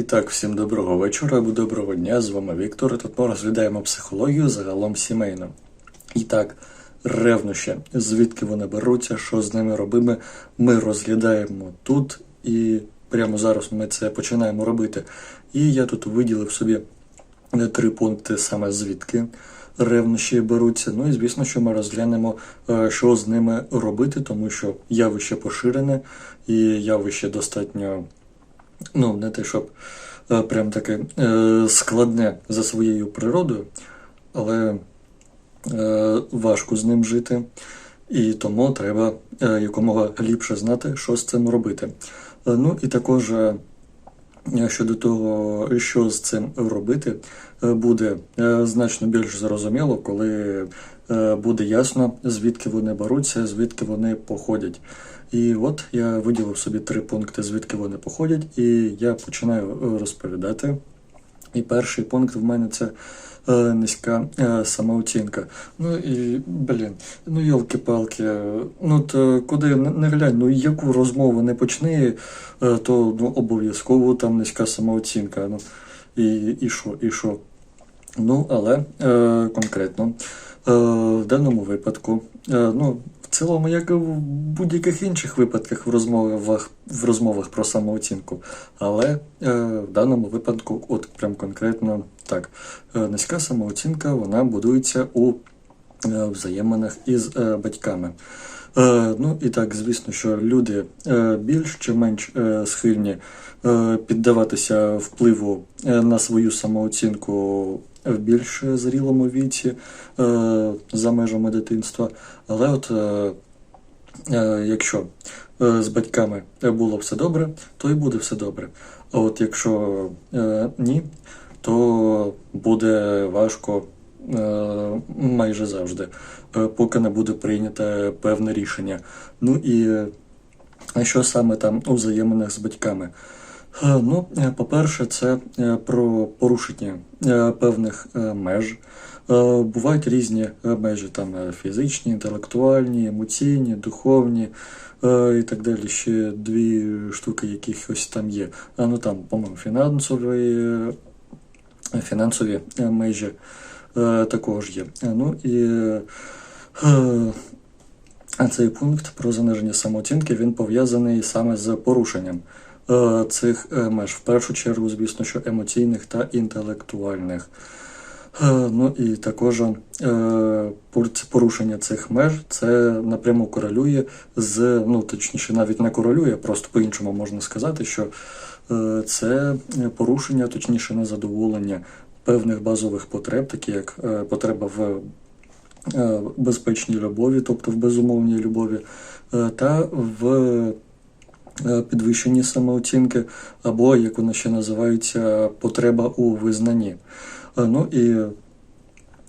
І так, всім доброго вечора або доброго дня. З вами Віктор. Тут ми розглядаємо психологію загалом сімейно. І так, ревнощі, звідки вони беруться, що з ними робимо, ми розглядаємо тут, і прямо зараз ми це починаємо робити. І я тут виділив собі е, три пункти саме звідки ревнощі беруться. Ну і звісно, що ми розглянемо, е, що з ними робити, тому що явище поширене і явище достатньо ну, не те, щоб е, прям таке е, складне за своєю природою, але е, важко з ним жити, і тому треба якомога ліпше знати, що з цим робити. Ну і також щодо того, що з цим робити, е, буде е, значно більш зрозуміло, коли е, буде ясно, звідки вони беруться, звідки вони походять. І от я виділив собі три пункти, звідки вони походять, і я починаю е, розповідати. І перший пункт в мене це е, низька е, самооцінка. Ну і блін, ну йолки-палки, е, ну то куди не глянь, ну яку розмову не почни, то ну, обов'язково там низька самооцінка. Ну і, і що, і що? Ну, але е, конкретно е, в даному випадку, е, ну, цілому, як і в будь-яких інших випадках в розмовах, в розмовах про самооцінку. Але е, в даному випадку, от прям конкретно так, е, низька самооцінка вона будується у е, взаєминах із е, батьками. Е, ну і так, звісно, що люди е, більш чи менш е, схильні е, піддаватися впливу е, на свою самооцінку в більш зрілому віці е, за межами дитинства. Але от е, е, якщо з батьками було все добре, то і буде все добре. А от якщо ні, то буде важко майже завжди, поки не буде прийнято певне рішення. Ну і що саме там у взаєминах з батьками? Е, Ну, е, по-перше, це е, про порушення певних меж. Бувають різні межі, там фізичні, інтелектуальні, емоційні, духовні і так далі. Ще дві штуки якихось там є. Ну там, по-моєму, фінансові, фінансові межі також є. Ну і цей пункт про заниження самооцінки він пов'язаний саме з порушенням цих е, меж. В першу чергу, звісно, що емоційних та інтелектуальних. Е, Ну і також е, порушення цих меж це напряму корелює з, ну точніше, навіть не корелює, просто по-іншому можна сказати, що е, це порушення, точніше, незадоволення певних базових потреб, такі як е, потреба в е, безпечній любові, тобто в безумовній любові, е, та в е, підвищенні самооцінки, або, як воно ще називається, потреба у визнанні. Е, Ну і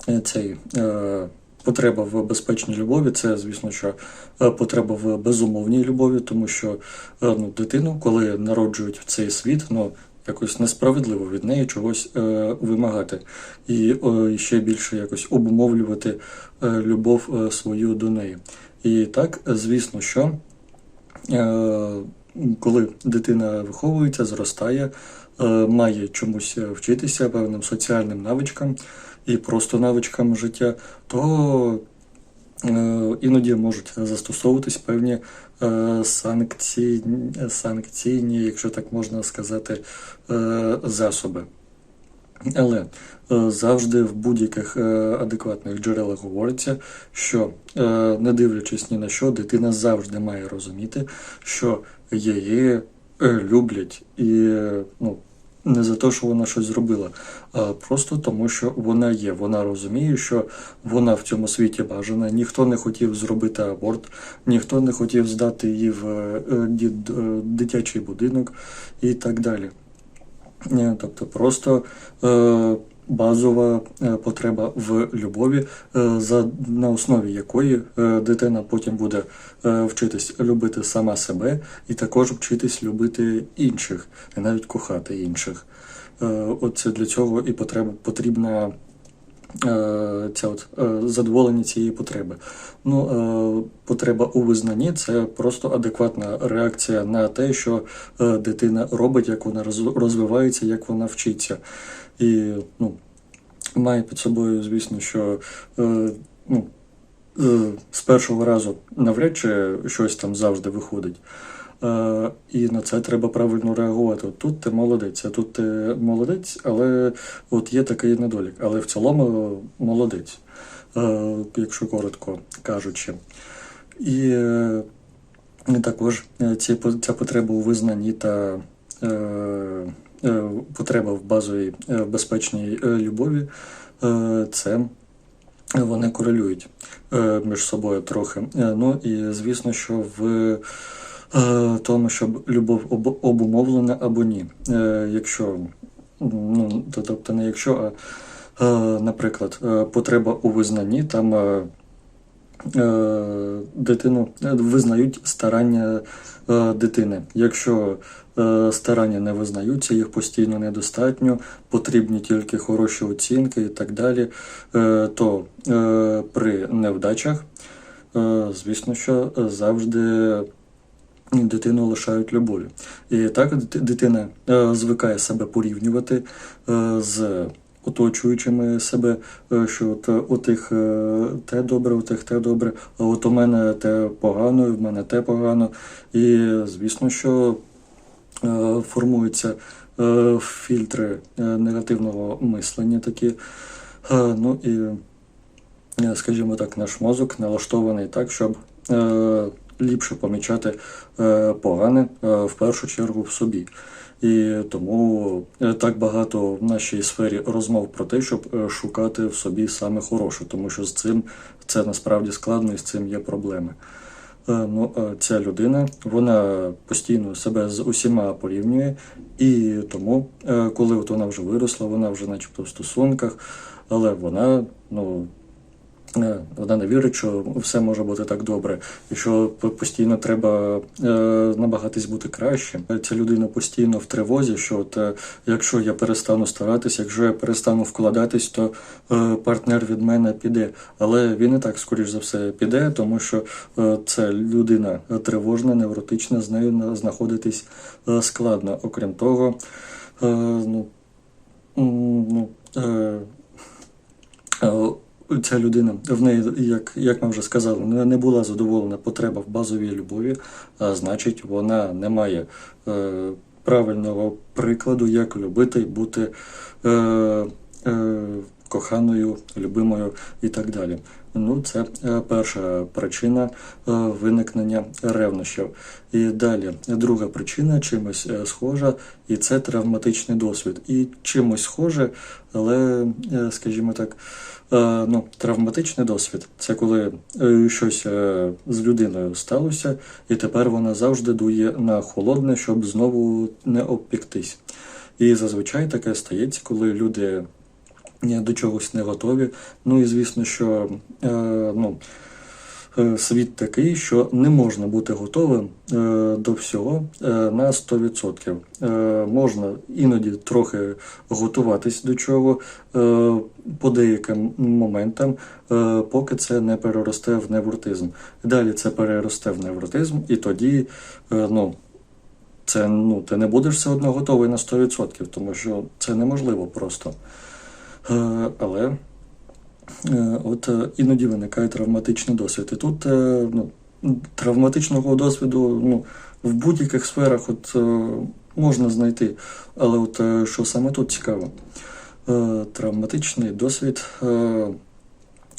е, цей е, потреба в безпечній любові це, звісно, що е, потреба в безумовній любові, тому що е, ну, дитину, коли народжують в цей світ, ну якось несправедливо від неї чогось е, вимагати, і е, ще більше якось обумовлювати е, любов е, свою до неї. І так, звісно, що е, коли дитина виховується, зростає, е, має чомусь е, вчитися певним соціальним навичкам і просто навичкам життя, то е, іноді можуть застосовуватись певні е, санкції, санкційні, якщо так можна сказати, е, засоби. Але е, завжди в будь-яких е, адекватних джерелах говориться, що е, не дивлячись ні на що, дитина завжди має розуміти, що її люблять і ну, не за те, що вона щось зробила, а просто тому, що вона є. Вона розуміє, що вона в цьому світі бажана. Ніхто не хотів зробити аборт, ніхто не хотів здати її в дитячий будинок і так далі. Е, Тобто просто е, базова е, потреба в любові, за, на основі якої дитина потім буде вчитись любити сама себе і також вчитись любити інших, і навіть кохати інших. Е, от для цього і потрібна ця от, е, задоволення цієї потреби. Ну, е, потреба у визнанні це просто адекватна реакція на те, що е, дитина робить, як вона розвивається, як вона вчиться. І ну, має під собою, звісно, що е, ну, е, з першого разу навряд чи щось там завжди виходить. Е, і на це треба правильно реагувати. От тут ти молодець, а тут ти молодець, але от є такий недолік. Але в цілому молодець, е, якщо коротко кажучи. І е, також ця потреба у визнанні та потреба в базовій е, безпечній любові, це вони корелюють між собою трохи. Ну і звісно, що в тому, щоб любов об- обумовлена або ні. Е, Якщо, ну, тобто не якщо, а е, наприклад, е, потреба у визнанні, там е, е, дитину е, визнають старання е, дитини. Якщо е, старання не визнаються, їх постійно недостатньо, потрібні тільки хороші оцінки і так далі, е, то е, при невдачах, е, звісно, що завжди дитину лишають любові. І так дитина е, звикає себе порівнювати е, з оточуючими себе, е, що от у тих те добре, у тих те добре, а от у мене те погано, і в мене те погано. І звісно, що формуються фільтри негативного мислення такі. Ну і, скажімо так, наш мозок налаштований так, щоб ліпше помічати е, погане е, в першу чергу в собі. І тому е, так багато в нашій сфері розмов про те, щоб шукати в собі саме хороше, тому що з цим це насправді складно і з цим є проблеми. Ну, ця людина вона постійно себе з усіма порівнює, і тому, коли от вона вже виросла, вона вже начебто в стосунках, але вона, ну. Е, Вона не вірить, що все може бути так добре, і що постійно треба е, намагатись бути краще. Ця людина постійно в тривозі, що от, е, якщо я перестану старатися, якщо я перестану вкладатись, то е, партнер від мене піде. Але він і так, скоріш за все, піде, тому що е, це людина тривожна, невротична, з нею знаходитись е, складно. Окрім того, е, ну, ну, е, е, ця людина в неї, як, як ми вже сказали, не, була задоволена потреба в базовій любові, а значить, вона не має е, правильного прикладу, як любити бути е, е, коханою, любимою і так далі. Ну, це е, перша причина е, виникнення ревнощів. І далі друга причина чимось е, схожа, і це травматичний досвід. І чимось схоже, але, скажімо так, ну, травматичний досвід це коли щось з людиною сталося, і тепер вона завжди дує на холодне, щоб знову не обпіктись. І зазвичай таке стається, коли люди до чогось не готові. Ну і звісно, що е, ну, е, світ такий, що не можна бути готовим е, до всього е, на 100%. Е, можна іноді трохи готуватись до чого е, по деяким моментам, е, поки це не переросте в невротизм. Далі це переросте в невротизм, і тоді е, ну, це ну, ти не будеш все одно готовий на 100%, тому що це неможливо просто. Е, Але е, от е, іноді виникає травматичний досвід. І тут ну, травматичного досвіду ну, в будь-яких сферах от, можна знайти. Але от що саме тут цікаво? Травматичний досвід,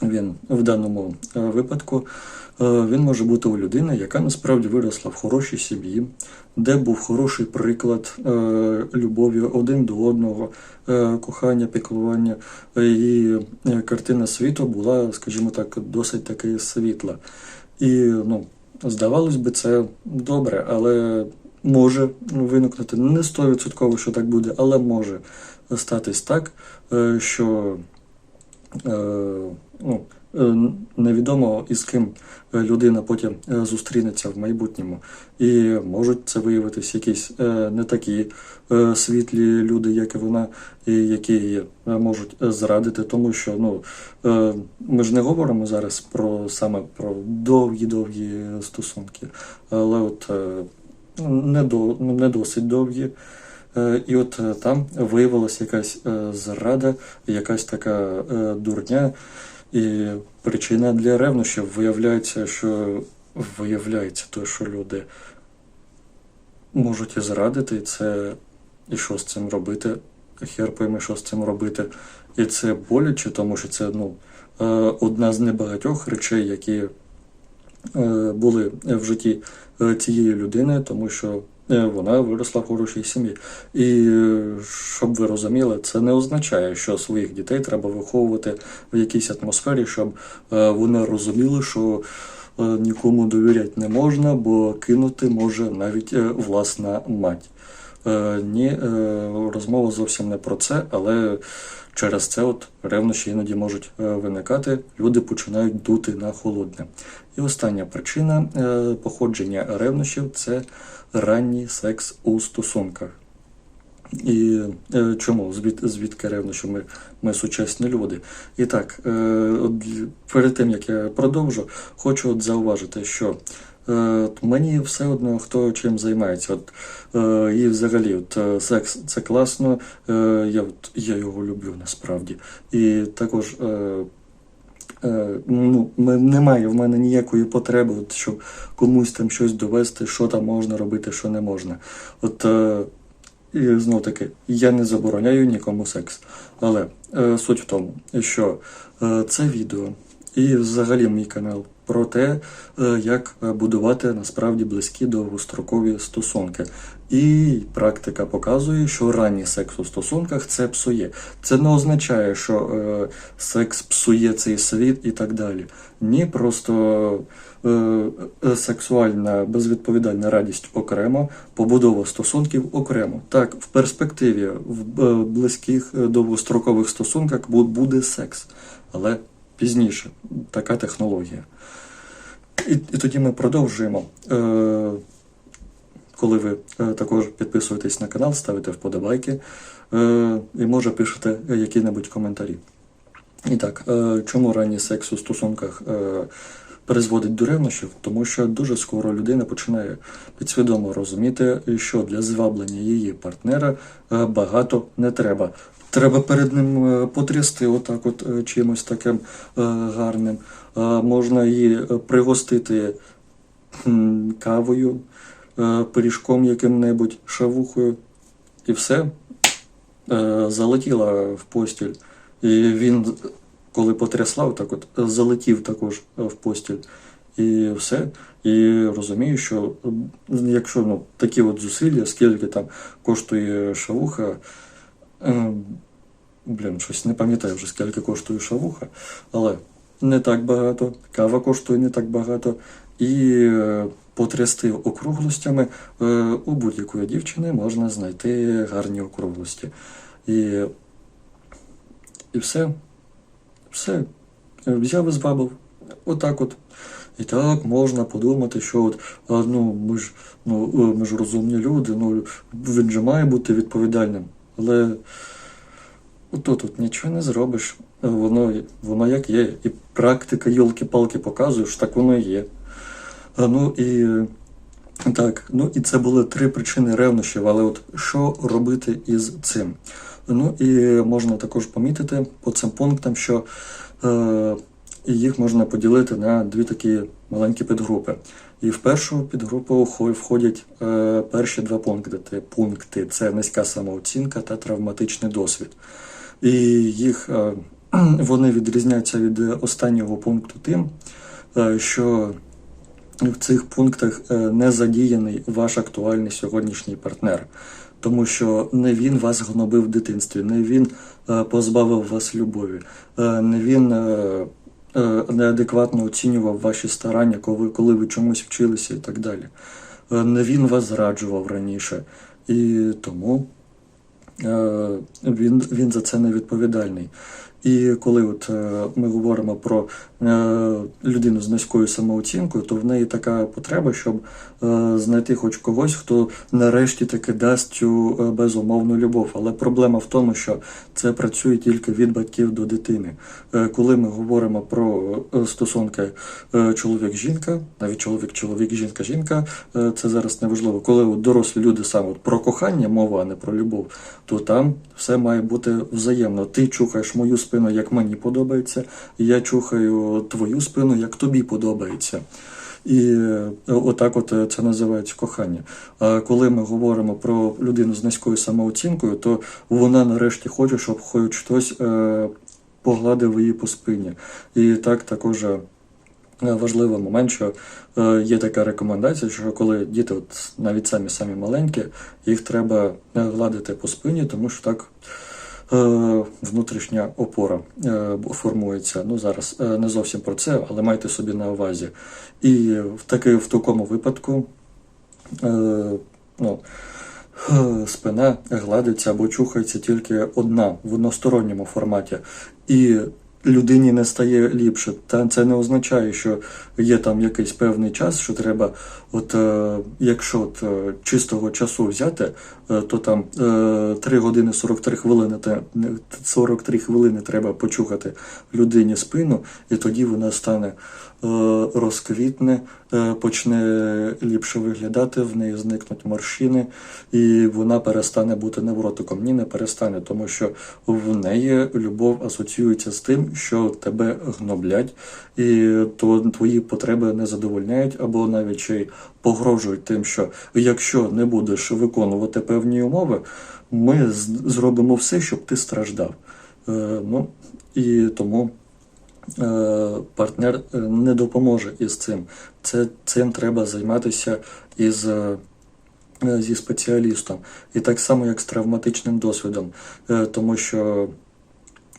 він в даному випадку, він може бути у людини, яка насправді виросла в хорошій сім'ї, де був хороший приклад е, любові один до одного, е, кохання, піклування. І е, картина світу була, скажімо так, досить таки світла. І ну, здавалось би, це добре, але може виникнути не 100% що так буде, але може статись так, е, що е, ну, е, невідомо із ким е, людина потім е, зустрінеться в майбутньому. І можуть це виявитись якісь е, не такі е, світлі люди, як і вона, і які е, можуть е, зрадити, тому що ну, е, ми ж не говоримо зараз про саме про довгі-довгі стосунки, але от е, не, до, не досить довгі. Е, І от е, там виявилася якась е, зрада, якась така е, дурня, і причина для ревнощів виявляється, що виявляється те, що люди можуть і зрадити, і це і що з цим робити? Хер пойми, що з цим робити. І це боляче, тому що це ну, е, одна з небагатьох речей, які е, були в житті е, цієї людини, тому що вона виросла в хорошій сім'ї. І е, щоб ви розуміли, це не означає, що своїх дітей треба виховувати в якійсь атмосфері, щоб е, вони розуміли, що е, нікому довіряти не можна, бо кинути може навіть е, власна мать. Е, Ні, е, розмова зовсім не про це, але через це от ревнощі іноді можуть е, виникати, люди починають дути на холодне. І остання причина е, походження ревнощів це ранній секс у стосунках. І е, чому? Звід, звідки ревно, що ми, ми сучасні люди. І так, е, от перед тим як я продовжу, хочу от зауважити, що е, мені все одно хто чим займається. От, е, і взагалі, от, е, секс це класно, е, я, от, я його люблю насправді. І також. Е, ну, немає в мене ніякої потреби, от, щоб комусь там щось довести, що там можна робити, що не можна. От е, і знов таки, я не забороняю нікому секс. Але е, суть в тому, що е, це відео і взагалі мій канал про те, е, як е, будувати насправді близькі довгострокові стосунки. І практика показує, що ранній секс у стосунках це псує. Це не означає, що е, секс псує цей світ і так далі. Ні, просто сексуальна безвідповідальна радість окремо, побудова стосунків окремо. Так, в перспективі в близьких довгострокових стосунках буде секс, але пізніше така технологія. І, і тоді ми продовжуємо. Е, коли ви е, також підписуєтесь на канал, ставите вподобайки е, і може пишете які-небудь коментарі. І так, е, чому ранній секс у стосунках е, призводить до ревнощів? Тому що дуже скоро людина починає підсвідомо розуміти, що для зваблення її партнера е, багато не треба. Треба перед ним е, потрясти отак, от е, чимось таким е, гарним. Можна її пригостити кавою, пиріжком яким-небудь, шавухою, і все. Залетіла в постіль. І він, коли потряслав, так от залетів також в постіль. І все. І розумію, що якщо ну, такі от зусилля, скільки там коштує шавуха, блін, щось не пам'ятаю вже, скільки коштує шавуха, але не так багато, кава коштує не так багато. І е, потрясти округлостями е, у будь-якої дівчини можна знайти гарні округлості. І, і все. Все. Взяв і звабив. Отак от. І так можна подумати, що от, ну, ми ж, ну, е, ми ж розумні люди, ну, він же має бути відповідальним. Але тут нічого не зробиш. Воно, воно як є. І практика йолки-палки показує, що так воно і є. А, ну і так, ну і це були три причини ревнощів, але от що робити із цим? Ну і можна також помітити по цим пунктам, що е, їх можна поділити на дві такі маленькі підгрупи. І в першу підгрупу входять е, перші два пункти. Пункти це низька самооцінка та травматичний досвід. І їх е, вони відрізняються від останнього пункту тим, е, що в цих пунктах е, не задіяний ваш актуальний сьогоднішній партнер, тому що не він вас гнобив в дитинстві, не він е, позбавив вас любові, е, не він неадекватно оцінював ваші старання, коли, коли ви чомусь вчилися і так далі. Е, Не він вас зраджував раніше. І тому е, він, він за це не відповідальний. І коли от е, ми говоримо про е, людину з низькою самооцінкою, то в неї така потреба, щоб е, знайти хоч когось, хто нарешті таки дасть цю безумовну любов. Але проблема в тому, що це працює тільки від батьків до дитини. Коли ми говоримо про стосунки чоловік-жінка, навіть чоловік-чоловік, жінка-жінка, це зараз не важливо. Коли от дорослі люди саме от про кохання мова, а не про любов, то там все має бути взаємно. Ти чухаєш мою спину, як мені подобається, я чухаю твою спину, як тобі подобається. І е, отак от е, це називається кохання. А коли ми говоримо про людину з низькою самооцінкою, то вона нарешті хоче, щоб хоч хтось е, погладив її по спині. І так також. Важливий момент, що є така рекомендація, що коли діти, от навіть самі самі маленькі, їх треба гладити по спині, тому що так внутрішня опора е, формується. Ну зараз е, не зовсім про це, але майте собі на увазі. І в таки в такому випадку е, ну, е, спина гладиться або чухається тільки одна в односторонньому форматі. І людині не стає ліпше. Та це не означає, що є там якийсь певний час, що треба, от е, якщо от, е, чистого часу взяти, е, то там е, 3 години 43 хвилини та 43 хвилини треба почухати людині спину, і тоді вона стане розквітне, е, почне ліпше виглядати, в неї зникнуть морщини, і вона перестане бути невротиком. Ні, не перестане, тому що в неї любов асоціюється з тим, що тебе гноблять, і то твої потреби не задовольняють, або навіть ще й погрожують тим, що якщо не будеш виконувати певні умови, ми зробимо все, щоб ти страждав. Е, ну і тому е, партнер е, не допоможе із цим. Це цим треба займатися із. е, е, Зі спеціалістом, і так само, як з травматичним досвідом, Е, тому що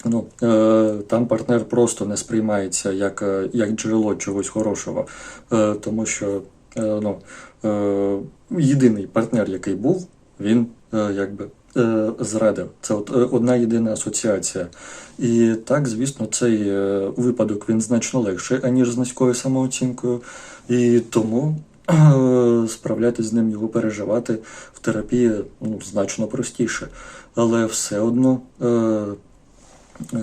ну, е, там партнер просто не сприймається як, е, як джерело чогось хорошого, е, тому що е, ну, е, єдиний партнер, який був, він е, якби е, зрадив. Це от е, одна єдина асоціація. І так, звісно, цей е, випадок він значно легший, аніж з низькою самооцінкою. І тому е, справлятися з ним, його переживати в терапії ну, значно простіше. Але все одно. Е, Е,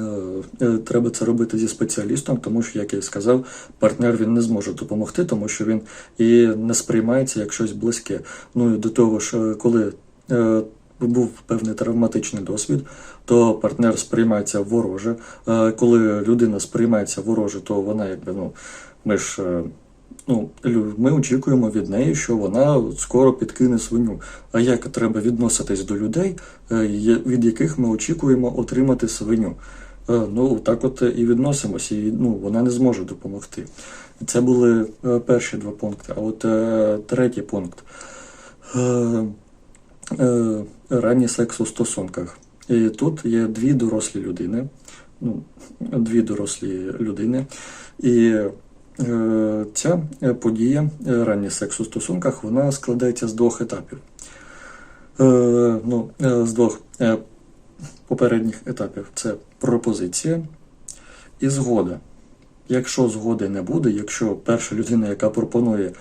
е, Треба це робити зі спеціалістом, тому що, як я і сказав, партнер він не зможе допомогти, тому що він і не сприймається як щось близьке. Ну і до того ж, е, коли е, був певний травматичний досвід, то партнер сприймається вороже. Е, Коли людина сприймається вороже, то вона якби ну ми ж. е, Ну, ми очікуємо від неї, що вона скоро підкине свиню. А як треба відноситись до людей, е, від яких ми очікуємо отримати свиню? Ну, так от і відносимося, і ну, вона не зможе допомогти. Це були перші два пункти. А от третій пункт. Е, ранній секс у стосунках. І тут є дві дорослі людини. Ну, дві дорослі людини. І е, ця подія, е, ранній секс у стосунках, вона складається з двох етапів. Е, ну, е, з двох попередніх етапів це пропозиція і згода. Якщо згоди не буде, якщо перша людина, яка пропонує,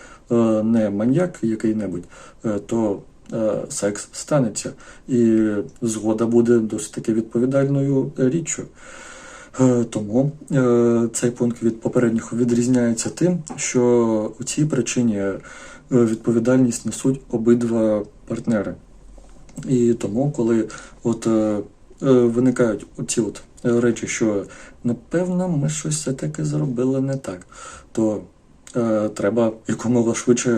не маньяк який-небудь, то секс станеться. І згода буде досить таки відповідальною річчю. Е, Тому е, цей пункт від попередніх відрізняється тим, що у цій причині е, відповідальність несуть обидва партнери. І тому, коли от е, е, виникають оці от е, речі, що напевно ми щось все-таки зробили не так, то е, треба якомога швидше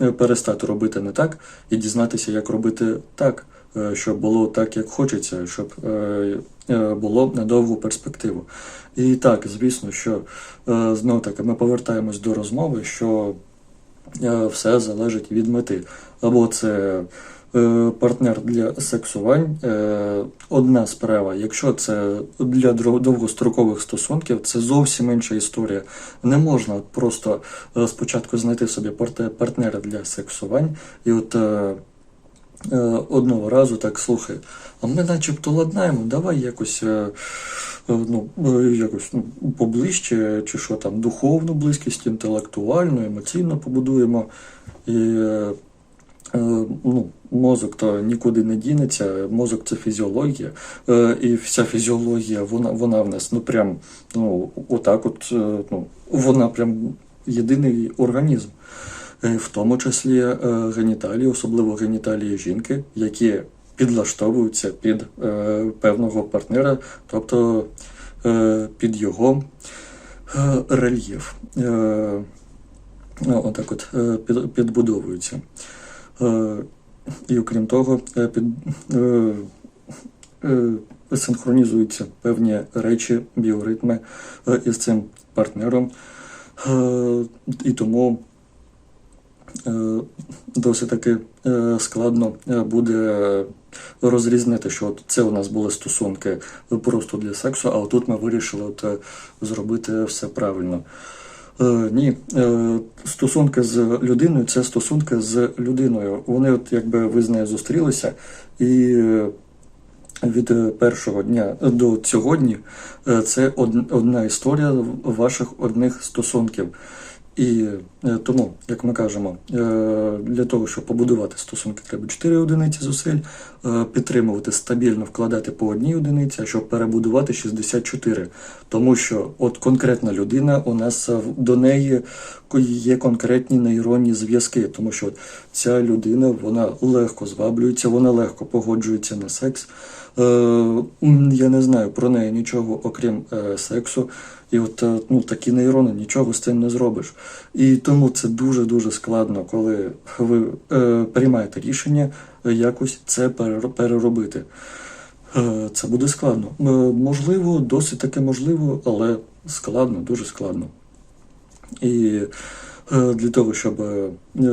е, перестати робити не так і дізнатися, як робити так, е, щоб було так, як хочеться, щоб е, е, було на довгу перспективу. І так, звісно, що е, знов таки ми повертаємось до розмови, що е, все залежить від мети. Або це е, партнер для сексувань. Е, одна справа. Якщо це для довгострокових стосунків, це зовсім інша історія. Не можна просто е, спочатку знайти собі партнера для сексувань і от. е, е, одного разу так слухай, а ми начебто ладнаємо, давай якось, е, е, ну, е, якось ну, поближче, чи що там, духовну близькість, інтелектуальну, емоційно побудуємо. І е, е, ну, мозок то нікуди не дінеться, мозок це фізіологія. Е, і вся фізіологія, вона, вона в нас, ну прям, ну, отак от, е, ну, вона прям єдиний організм. Е, В тому числі е, геніталії, особливо геніталії жінки, які підлаштовуються під е, певного партнера, тобто е, під його е, рельєф. Е, ну, отак от е, підбудовуються. Е, і окрім того, е, під, е, синхронізуються певні речі, біоритми із цим партнером. І тому досить таки складно буде розрізнити, що от це у нас були стосунки просто для сексу, а отут ми вирішили от, зробити все правильно. Е, ні, е, стосунки з людиною це стосунки з людиною. Вони, от якби ви з нею зустрілися, і е, від першого дня до сьогодні це од- одна історія ваших одних стосунків. І е, тому, як ми кажемо, е, для того, щоб побудувати стосунки, треба 4 одиниці зусиль, е, підтримувати стабільно, вкладати по одній одиниці, а щоб перебудувати 64. Тому що от конкретна людина, у нас до неї є конкретні нейронні зв'язки, тому що ця людина вона легко зваблюється, вона легко погоджується на секс. Е, я не знаю про неї нічого окрім е, сексу. І от е, ну, такі нейрони нічого з цим не зробиш. І тому це дуже-дуже складно, коли ви е, приймаєте рішення якось це переробити. Е, це буде складно. Е, можливо, досить таки можливо, але складно, дуже складно. І для того, щоб е,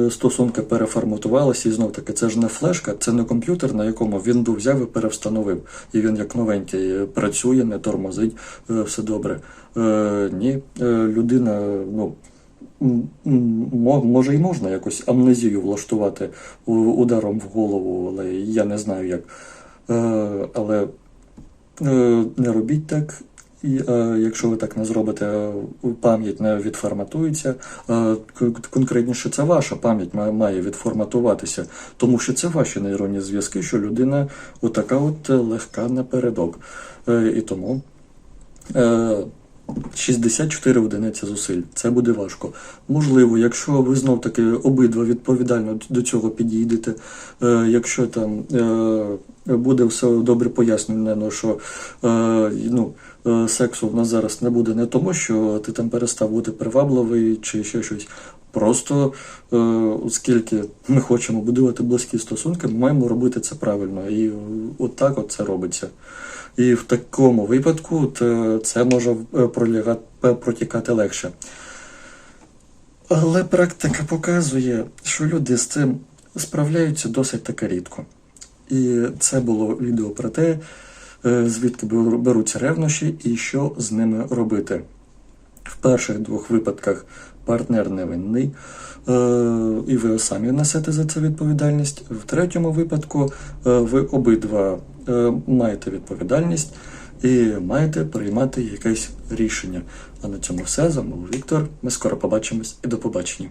стосунки переформатувалися, і знов таки, це ж не флешка, це не комп'ютер, на якому він взяв і перевстановив. І він як новенький е, працює, не тормозить, е, все добре. Е, ні, е, людина, ну. Може і можна якось амнезію влаштувати ударом в голову, але я не знаю як. Е, Але е, не робіть так. І е, якщо ви так не зробите, е, пам'ять не відформатується. Е, конкретніше, це ваша пам'ять має, відформатуватися, тому що це ваші нейронні зв'язки, що людина отака от е, легка напередок. Е, і тому е, 64 одиниці зусиль. Це буде важко. Можливо, якщо ви знов таки обидва відповідально до цього підійдете, е, якщо там е, буде все добре пояснено, що е, ну, сексу в нас зараз не буде не тому, що ти там перестав бути привабливий чи ще щось. Просто е, оскільки ми хочемо будувати близькі стосунки, ми маємо робити це правильно. І е, от так от це робиться. І в такому випадку е, це може е, е, протікати легше. Але практика показує, що люди з цим справляються досить таки рідко. І це було відео про те, е, звідки беруться ревнощі і що з ними робити. В перших двох випадках партнер невинний, е, і ви самі несете за це відповідальність. В третьому випадку е, ви обидва е, маєте відповідальність і маєте приймати якесь рішення. А на цьому все. З вами був Віктор. Ми скоро побачимось і до побачення.